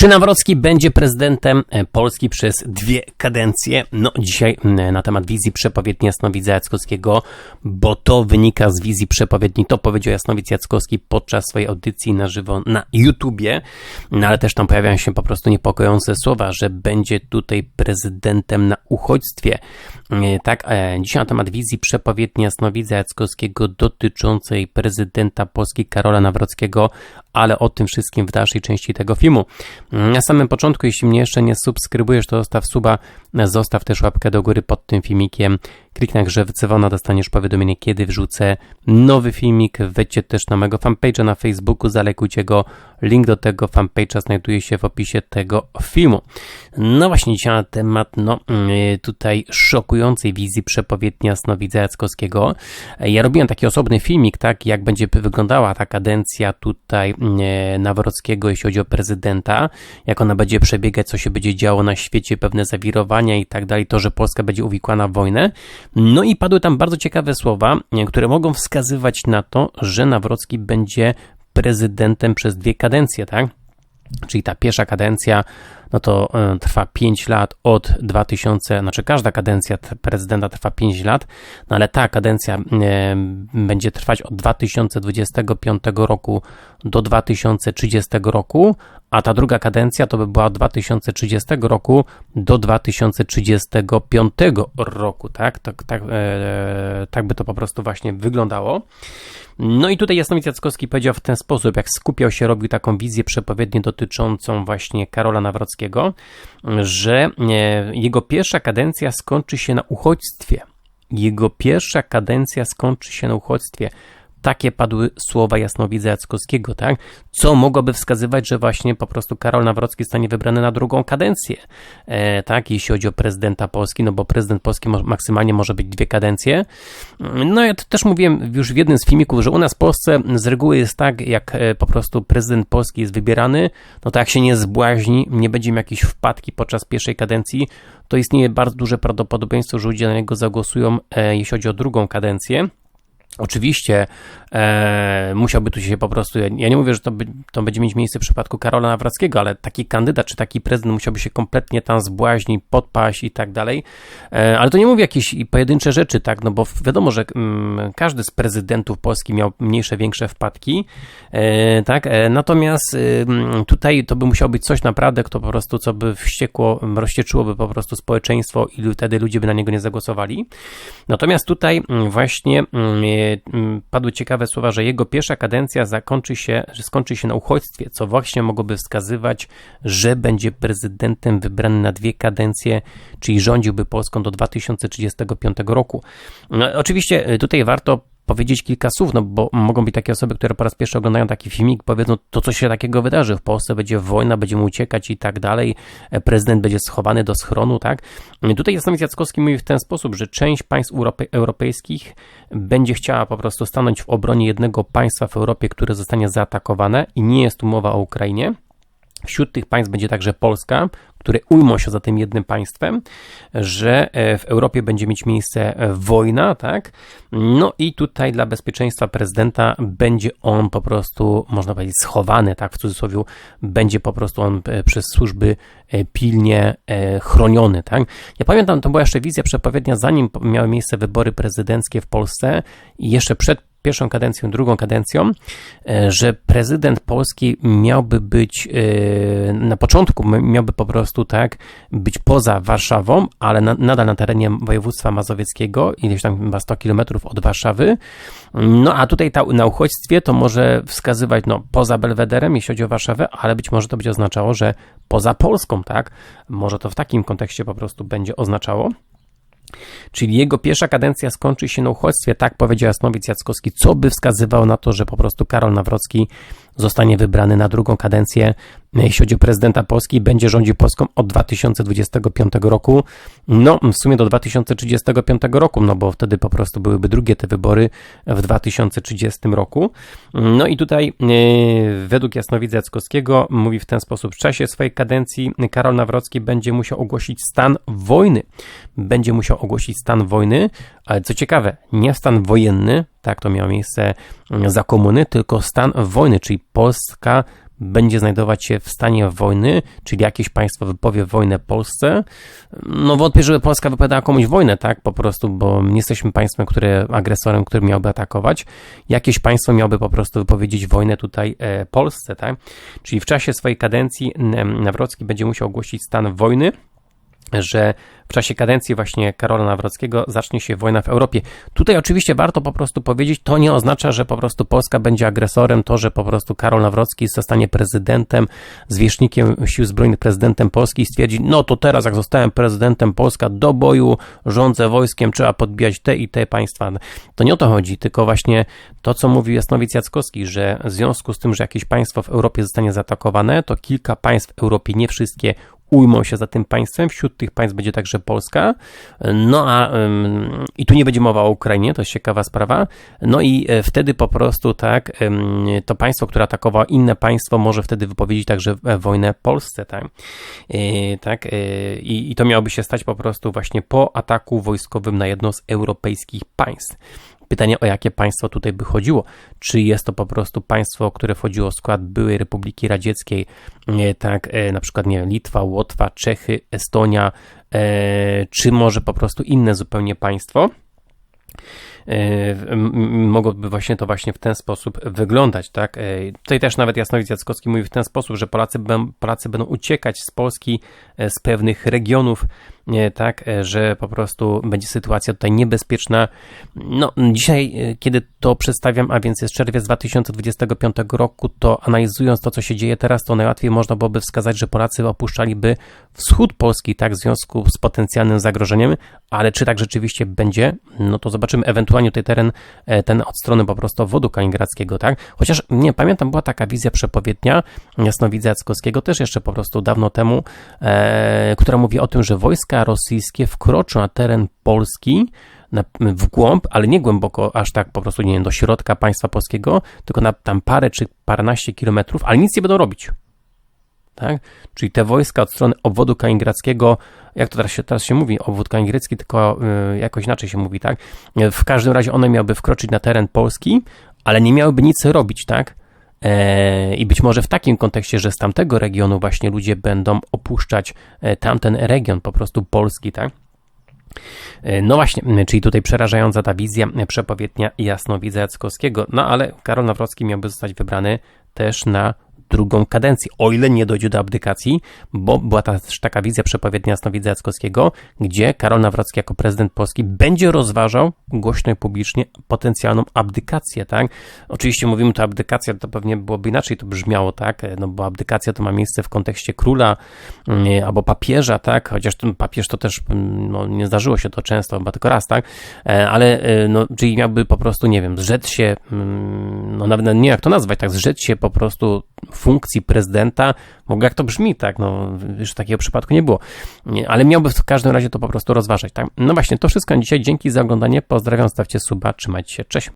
Czy Nawrocki będzie prezydentem e, Polski przez dwie kadencje? No, dzisiaj na temat wizji przepowiedni Jasnowidza Jackowskiego, bo to wynika z wizji przepowiedni. To powiedział Jasnowic Jackowski podczas swojej audycji na żywo na YouTubie, no, ale też tam pojawiają się po prostu niepokojące słowa, że będzie tutaj prezydentem na uchodźstwie. E, tak, e, dzisiaj na temat wizji przepowiedni Jasnowidza Jackowskiego dotyczącej prezydenta Polski Karola Nawrockiego, ale o tym wszystkim w dalszej części tego filmu. Na samym początku, jeśli mnie jeszcze nie subskrybujesz, to zostaw suba, zostaw też łapkę do góry pod tym filmikiem. Kliknij grze w dzwona, dostaniesz powiadomienie, kiedy wrzucę nowy filmik. Wejdźcie też na mojego fanpage'a na Facebooku, zalekujcie go. Link do tego fanpage'a znajduje się w opisie tego filmu. No właśnie, dzisiaj na temat no, mm, tutaj szokującej wizji przepowiedni Jasnowidza Jackowskiego. Ja robiłem taki osobny filmik, tak, jak będzie wyglądała ta kadencja tutaj mm, Nawrockiego, jeśli chodzi o prezydenta, jak ona będzie przebiegać, co się będzie działo na świecie, pewne zawirowania i tak dalej, to, że Polska będzie uwikłana w wojnę. No i padły tam bardzo ciekawe słowa, które mogą wskazywać na to, że Nawrocki będzie prezydentem przez dwie kadencje, tak? Czyli ta pierwsza kadencja no to e, trwa 5 lat od 2000, znaczy każda kadencja prezydenta trwa 5 lat, no ale ta kadencja e, będzie trwać od 2025 roku do 2030 roku, a ta druga kadencja to by była od 2030 roku do 2035 roku, tak? Tak, tak, e, tak by to po prostu właśnie wyglądało. No i tutaj Jasnowic Jackowski powiedział w ten sposób, jak skupiał się, robił taką wizję przepowiednię dotyczącą właśnie Karola Nawrockiego, że e, jego pierwsza kadencja skończy się na uchodźstwie. Jego pierwsza kadencja skończy się na uchodźstwie. Takie padły słowa Jasnowidza Jackowskiego, tak? Co mogłoby wskazywać, że właśnie po prostu Karol Nawrocki zostanie wybrany na drugą kadencję, e, tak? Jeśli chodzi o prezydenta Polski, no bo prezydent Polski maksymalnie może być dwie kadencje. No ja to też mówiłem już w jednym z filmików, że u nas w Polsce z reguły jest tak, jak e, po prostu prezydent Polski jest wybierany, no to jak się nie zbłaźni, nie będzie miał jakiejś wpadki podczas pierwszej kadencji, to istnieje bardzo duże prawdopodobieństwo, że ludzie na niego zagłosują, e, jeśli chodzi o drugą kadencję. Oczywiście e, musiałby tu się po prostu, ja nie mówię, że to, by, to będzie mieć miejsce w przypadku Karola Nawrackiego, ale taki kandydat czy taki prezydent musiałby się kompletnie tam zbłaźnić, podpaść i tak dalej. E, ale to nie mówię jakieś pojedyncze rzeczy, tak, no bo wiadomo, że mm, każdy z prezydentów Polski miał mniejsze, większe wpadki, e, tak, e, natomiast tutaj to by musiało być coś naprawdę, kto po prostu, co by wściekło, rozcieczyłoby po prostu społeczeństwo i wtedy ludzie by na niego nie zagłosowali. Natomiast tutaj mm, właśnie Mm, padły ciekawe słowa, że jego pierwsza kadencja zakończy się, że skończy się na uchodźstwie, co właśnie mogłoby wskazywać, że będzie prezydentem wybrany na dwie kadencje, czyli rządziłby Polską do 2035 roku. No, oczywiście y, tutaj warto powiedzieć kilka słów, no bo mogą być takie osoby, które po raz pierwszy oglądają taki filmik, powiedzą, to co się takiego wydarzy, w Polsce będzie wojna, będziemy uciekać i tak dalej, e, prezydent będzie schowany do schronu, tak? Tutaj Jasnowic Jackowski mówi w ten sposób, że część państw europejskich będzie chciała po prostu stanąć w obronie jednego państwa w Europie, które zostanie zaatakowane i nie jest tu mowa o Ukrainie, Wśród tych państw będzie także Polska, które ujmą się za tym jednym państwem, że e, w Europie będzie mieć miejsce e, wojna, tak? No i tutaj dla bezpieczeństwa prezydenta będzie on po prostu, można powiedzieć, schowany, tak? W cudzysłowie, będzie po prostu on e, przez służby pilnie chroniony, tak? Ja pamiętam, to była jeszcze wizja przepowiednia, zanim miały miejsce wybory prezydenckie w Polsce i jeszcze przed pierwszą kadencją, drugą kadencją, e, że prezydent Polski miałby być e, na początku, miałby po prostu tak być poza Warszawą, ale na, nadal na terenie województwa mazowieckiego, ileś tam chyba 100 kilometrów od Warszawy. No a tutaj ta, na uchodźstwie to może wskazywać no, poza Belwederem, jeśli chodzi o Warszawę, ale być może to będzie oznaczało, że poza Polską, tak? Może to w takim kontekście po prostu będzie oznaczało. Czyli jego pierwsza kadencja skończy się na uchodźstwie, tak powiedział Jasnowic Jackowski, co by wskazywało na to, że po prostu Karol Nawrocki zostanie wybrany na drugą kadencję, jeśli chodzi o prezydenta Polski, będzie rządził Polską od 2025 roku, no w sumie do 2035 roku, no bo wtedy po prostu byłyby drugie te wybory w 2030 roku. No i tutaj yy, według Jasnowidza Jackowskiego mówi w ten sposób, w czasie swojej kadencji Karol Nawrocki będzie musiał ogłosić stan wojny. Będzie musiał ogłosić stan wojny, ale co ciekawe, nie stan wojenny, tak to miało miejsce za komuny, tylko stan wojny, czyli Polska będzie znajdować się w stanie wojny, czyli jakieś państwo wypowie wojnę Polsce, no wątpię, żeby Polska wypowiadała komuś wojnę, tak, po prostu, bo nie jesteśmy państwem, które, agresorem, który miałby atakować. Jakieś państwo miałoby po prostu wypowiedzieć wojnę tutaj e, Polsce, tak, czyli w czasie swojej kadencji Nawrocki będzie musiał ogłosić stan wojny, że w czasie kadencji właśnie Karola Nawrockiego zacznie się wojna w Europie. Tutaj oczywiście warto po prostu powiedzieć, to nie oznacza, że po prostu Polska będzie agresorem, to, że po prostu Karol Nawrocki zostanie prezydentem, zwierzchnikiem sił zbrojnych, prezydentem Polski i stwierdzi, no to teraz jak zostałem prezydentem Polska, do boju, rządzę wojskiem, trzeba podbijać te i te państwa. To nie o to chodzi, tylko właśnie to, co mówił Jasnowic Jackowski, że w związku z tym, że jakieś państwo w Europie zostanie zaatakowane, to kilka państw w Europie, nie wszystkie, ujmą się za tym państwem. Wśród tych państw będzie także Polska. No a i tu nie będzie mowa o Ukrainie, to jest ciekawa sprawa. No i e, wtedy po prostu tak, to państwo, które atakowało inne państwo, może wtedy wypowiedzieć także e, wojnę Polsce, tak? E, tak? I, I to miałoby się stać po prostu właśnie po ataku wojskowym na jedno z europejskich państw. Pytanie, o jakie państwo tutaj by chodziło? Czy jest to po prostu państwo, które wchodziło w skład byłej Republiki Radzieckiej, tak, e, na przykład nie Litwa, Łotwa, Czechy, Estonia, e, czy może po prostu inne zupełnie państwo? E, mogłoby właśnie to właśnie w ten sposób wyglądać, tak? Tutaj też nawet Jasnowic Jackowski mówi w ten sposób, że Polacy, Polacy będą uciekać z Polski, z pewnych regionów, tak, e, że po prostu będzie sytuacja tutaj niebezpieczna. No, dzisiaj, e, kiedy to przedstawiam, a więc jest czerwiec 2025 roku, to analizując to, co się dzieje teraz, to najłatwiej można byłoby wskazać, że Polacy opuszczaliby wschód Polski, tak, w związku z potencjalnym zagrożeniem, ale czy tak rzeczywiście będzie, no to zobaczymy. Ewentualnie tutaj teren, e, ten od strony po prostu wodu kaliningradzkiego, tak, chociaż, nie, pamiętam, była taka wizja przepowiednia Jasnowidza Jackowskiego, też jeszcze po prostu dawno temu, e, która mówi o tym, że wojska rosyjskie wkroczą na teren Polski na, w głąb, ale nie głęboko, aż tak po prostu, nie wiem, do środka państwa polskiego, tylko na tam parę czy paręnaście kilometrów, ale nic nie będą robić. Tak? Czyli te wojska od strony obwodu kaliningradzkiego, jak to teraz się, teraz się mówi, obwód kaliningradzki, tylko y, jakoś inaczej się mówi, tak? W każdym razie one miałyby wkroczyć na teren Polski, ale nie miałyby nic robić, tak? E, I być może w takim kontekście, że z tamtego regionu właśnie ludzie będą opuszczać e, tamten region, po prostu Polski, tak? E, no właśnie, czyli tutaj przerażająca ta wizja przepowiednia Jasnowidza Jackowskiego. No ale Karol Nawrocki miałby zostać wybrany też na drugą kadencję, o ile nie dojdzie do abdykacji, bo była też taka wizja przepowiednia Jasnowidza Jackowskiego, gdzie Karol Nawrocki jako prezydent Polski będzie rozważał głośno i publicznie potencjalną abdykację, tak? Oczywiście mówimy tu abdykacja, to pewnie byłoby inaczej to brzmiało, tak? No bo abdykacja to ma miejsce w kontekście króla mm, albo papieża, tak? Chociaż ten papież to też, mm, no, nie zdarzyło się to często, chyba tylko raz, tak? E, ale, e, no, czyli miałby po prostu, nie wiem, zrzec się, mm, no nawet nie jak to nazwać, tak? Zrzec się po prostu funkcji prezydenta, ogóle jak to brzmi, tak, no już takiego przypadku nie było, ale miałby w każdym razie to po prostu rozważać, tak. No właśnie, to wszystko na dzisiaj, dzięki za oglądanie, pozdrawiam, stawcie suba, trzymajcie się, cześć.